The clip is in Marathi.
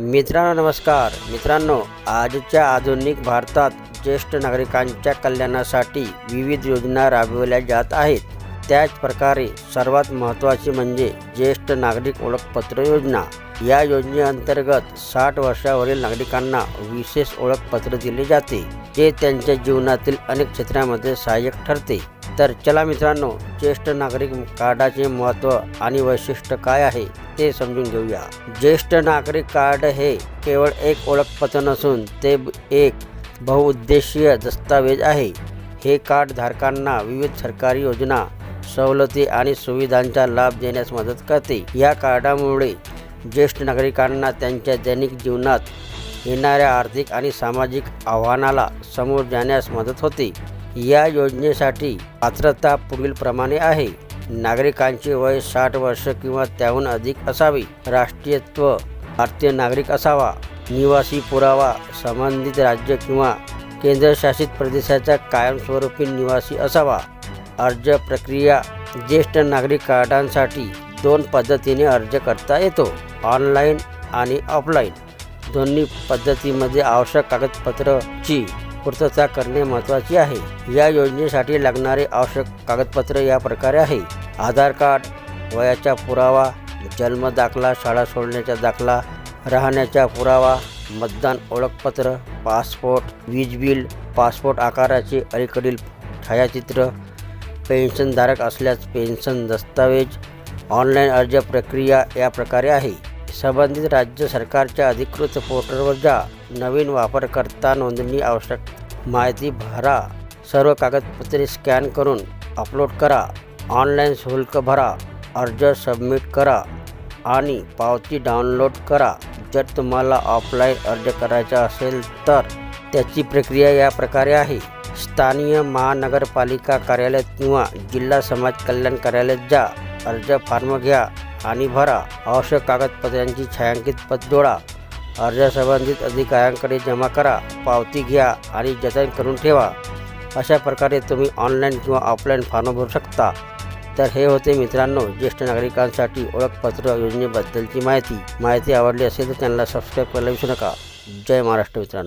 मित्रांनो नमस्कार. मित्रांनो आजच्या आधुनिक भारतात ज्येष्ठ नागरिकांच्या कल्याणासाठी विविध योजना राबवल्या जात आहेत. त्याच प्रकारे सर्वात महत्त्वाची म्हणजे ज्येष्ठ नागरिक ओळखपत्र योजना. या योजनेअंतर्गत साठ वर्षावरील नागरिकांना विशेष ओळखपत्र दिले जाते जे त्यांच्या जीवनातील अनेक क्षेत्रामध्ये सहाय्यक ठरते. तर चला मित्रांनो ज्येष्ठ नागरिक कार्डाचे महत्त्व आणि वैशिष्ट्य काय आहे? ते समजून घेऊया. ज्येष्ठ नागरिक कार्ड हे केवळ एक ओळखपत्र नसून ते एक बहुउद्देशीय दस्तावेज आहे. हे कार्ड धारकांना विविध सरकारी योजना सवलती आणि सुविधांचा लाभ देण्यास मदत करते. या कार्डामुळे ज्येष्ठ नागरिकांना त्यांच्या दैनिक जीवनात येणाऱ्या आर्थिक आणि सामाजिक आव्हानाला समोर जाण्यास मदत होते. या योजनेसाठी पात्रता पुढीलप्रमाणे आहे. नागरिकांचे वय साठ वर्ष किंवा त्याहून अधिक असावी. राष्ट्रीयत्व भारतीय नागरिक असावा. निवासी पुरावा संबंधित राज्य किंवा केंद्रशासित प्रदेशाचा कायमस्वरूपी निवासी असावा. अर्ज प्रक्रिया ज्येष्ठ नागरिक कार्डांसाठी दोन पद्धतीने अर्ज करता येतो ऑनलाईन आणि ऑफलाईन. दोन्ही पद्धतीमध्ये आवश्यक कागदपत्रची पूर्तता करणे महत्त्वाचे आहे. या योजनेसाठी लागणारे आवश्यक कागदपत्र या प्रकारे आहे. आधार कार्ड वयाचा पुरावा जन्म दाखला शाळा सोडण्याचा दाखला राहण्याचा पुरावा मतदान ओळखपत्र पासपोर्ट वीज बिल पासपोर्ट आकाराचे अलीकडील छायाचित्र पेन्शनधारक असल्यास पेन्शन दस्तावेज ऑनलाईन अर्ज प्रक्रिया या प्रकारे आहे. संबंधित राज्य सरकारच्या अधिकृत पोर्टलवर जा. नवीन वापरकर्ता नोंदणी आवश्यक. माहिती भरा. सर्व कागदपत्रे स्कॅन करून अपलोड करा. ऑनलाईन शुल्क भरा. अर्ज सबमिट करा आणि पावती डाउनलोड करा. जर तुम्हाला ऑफलाईन अर्ज करायचा असेल तर त्याची प्रक्रिया या प्रकारे आहे. स्थानीय महानगरपालिका कार्यालयात किंवा जिल्हा समाज कल्याण कार्यालयात जा. अर्ज फॉर्म घ्या. आणि भरा. आवश्यक कागदपत्रांची छायांकित पत जोडा. अधिकाऱ्यांकडे जमा करा. पावती घ्या आणि जतन करून ठेवा. अशा प्रकारे तुम्ही ऑनलाईन किंवा ऑफलाईन फॉर्म भरू शकता. तर हे होते मित्रांनो ज्येष्ठ नागरिकांसाठी ओळखपत्र योजनेबद्दलची माहिती. माहिती आवडली असेल तर त्यांना सबस्क्राईब करायला विसरू नका. जय महाराष्ट्र मित्रांनो.